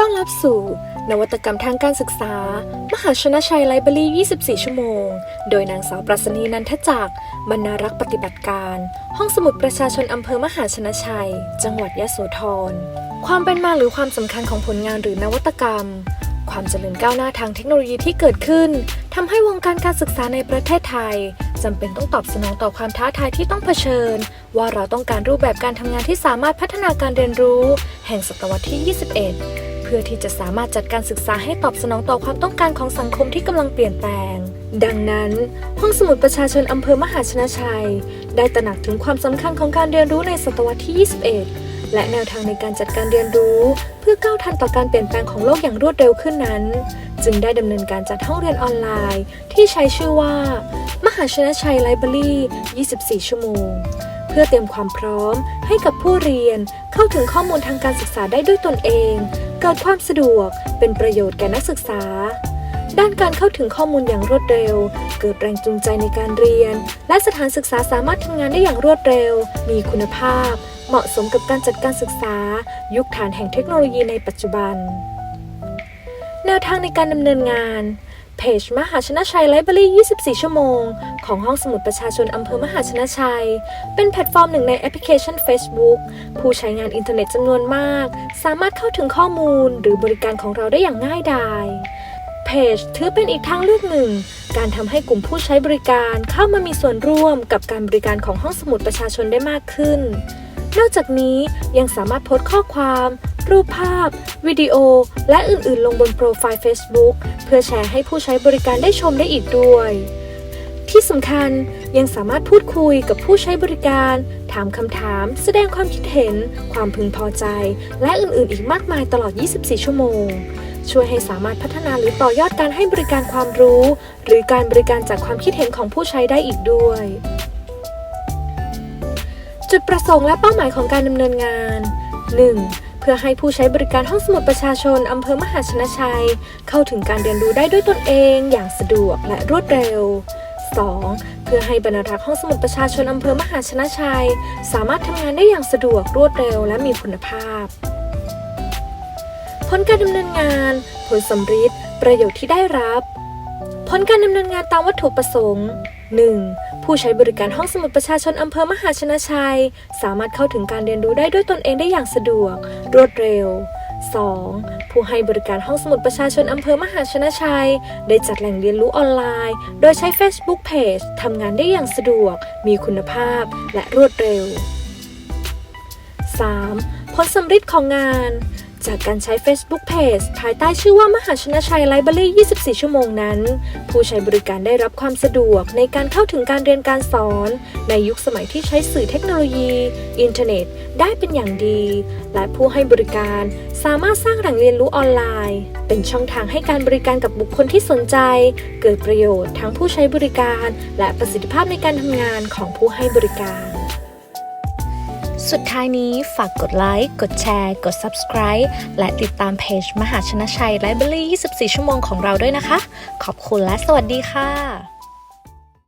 ต้อนรับสู่ นวัตกรรมทางการศึกษา มหาชนชัยไลบรารี 24 ชั่วโมง โดยนางสาวปรัชนีนันทจักรบรรณารักษ์ปฏิบัติการ ห้องสมุดประชาชนอำเภอมหาชนชัย จังหวัดยะโสธร ความเป็นมาหรือความสำคัญของผลงานหรือนวัตกรรม ความเจริญก้าวหน้าทางเทคโนโลยีที่เกิดขึ้นทำให้วงการการศึกษาในประเทศไทยจำเป็นต้องตอบสนองต่อความท้าทายที่ต้องเผชิญ ว่าเราต้องการรูปแบบการทำงานที่สามารถพัฒนาการเรียนรู้ แห่งศตวรรษที่ 21เพื่อที่จะสามารถจัดการศึกษาให้ตอบสนองต่อความต้องการของสังคมที่กำลังเปลี่ยนแปลง ดังนั้น ห้องสมุดประชาชนอำเภอมหาชนะชัย ได้ตระหนักถึงความสำคัญของการเรียนรู้ในศตวรรษที่ 21 และแนวทางในการจัดการเรียนรู้ เพื่อก้าวทันต่อการเปลี่ยนแปลงของโลกอย่างรวดเร็วขึ้นนั้น จึงได้ดำเนินการจัดห้องเรียนออนไลน์ ที่ใช้ชื่อว่า มหาชนะชัยไลบรารี 24 ชั่วโมงเพื่อเตรียมความพร้อมให้กับผู้เรียนเข้าถึงข้อมูลทางการศึกษาได้ด้วยตนเอง เกิดความสะดวกเป็นประโยชน์แก่นักศึกษา ด้านการเข้าถึงข้อมูลอย่างรวดเร็ว เกิดแรงจูงใจในการเรียน และสถานศึกษาสามารถทำงานได้อย่างรวดเร็ว มีคุณภาพ เหมาะสมกับการจัดการศึกษา ยุคฐานแห่งเทคโนโลยีในปัจจุบัน แนวทางในการดำเนินงาน เพจมหาชนะชัยไลบรารี 24 ชั่วโมง ของห้องสมุดประชาชนอำเภอมหาชนะชัย เป็นแพลตฟอร์มหนึ่งในแอปพลิเคชัน Facebook ผู้ใช้งานอินเทอร์เน็ตจำนวนมาก สามารถเข้าถึงข้อมูลหรือบริการของเราได้อย่างง่ายดายเพจถือเป็นอีกทางเลือกหนึ่ง การทำให้กลุ่มผู้ใช้บริการเข้ามามีส่วนร่วมกับการบริการของห้องสมุดประชาชนได้มากขึ้น นอกจากนี้ยังสามารถโพสต์ข้อความ รูปภาพ วิดีโอ และอื่นๆ ลงบนโปรไฟล์ Facebook เพื่อแชร์ให้ผู้ใช้บริการได้ชมได้อีกด้วย ที่สำคัญยังสามารถพูดคุยกับผู้ใช้บริการ ถามคำถาม แสดงความคิดเห็น ความพึงพอใจ และอื่นๆ อีกมากมายตลอด 24 ชั่วโมง ช่วยให้สามารถพัฒนาหรือต่อยอดการให้บริการความรู้ หรือการบริการจากความคิดเห็นของผู้ใช้ได้อีกด้วย จุดประสงค์และเป้าหมายของการดำเนินงาน 1. เพื่อให้ผู้ใช้บริการห้องสมุดประชาชนอำเภอมหาชนะชัย เข้าถึงการเรียนรู้ได้ด้วยตนเองอย่างสะดวกและรวดเร็ว 2. เพื่อให้บรรณารักษ์ห้องสมุดประชาชนอำเภอมหาชนะชัย สามารถทำงานได้อย่างสะดวกรวดเร็วและมีคุณภาพ ผลการดำเนินงาน ผลสำฤทธิ์ประโยชน์ที่ได้รับ ผลการดำเนินงานตามวัตถุประสงค์ 1. ผู้ใช้บริการห้องสมุดประชาชนอำเภอมหาชนะชัย สามารถเข้าถึงการเรียนรู้ได้ด้วยตนเองได้อย่างสะดวก รวดเร็ว 2. ผู้ให้บริการห้องสมุดประชาชนอำเภอมหาชนะชัย ได้จัดแหล่งเรียนรู้ออนไลน์ โดยใช้ Facebook Page ทำงานได้อย่างสะดวก มีคุณภาพ และรวดเร็ว 3. ผลสำฤทธิ์ของงาน จากการใช้ Facebook Page ภายใต้ชื่อว่ามหาชนะชัยไลบรารี 24 ชั่วโมงนั้น ผู้ใช้บริการได้รับความสะดวกในการเข้าถึงการเรียนการสอน ในยุคสมัยที่ใช้สื่อเทคโนโลยี อินเทอร์เน็ต ได้เป็นอย่างดี และผู้ให้บริการสามารถสร้างแหล่งเรียนรู้ออนไลน์ เป็นช่องทางให้การบริการกับบุคคลที่สนใจ เกิดประโยชน์ทั้งผู้ใช้บริการ และประสิทธิภาพในการทำงานของผู้ให้บริการ สุดท้ายนี้ฝากกดไลค์ กดแชร์ กด subscribe และติดตามเพจมหาชนะชัยไลบรารี 24 ชั่วโมงของเราด้วยนะคะ ขอบคุณและสวัสดีค่ะ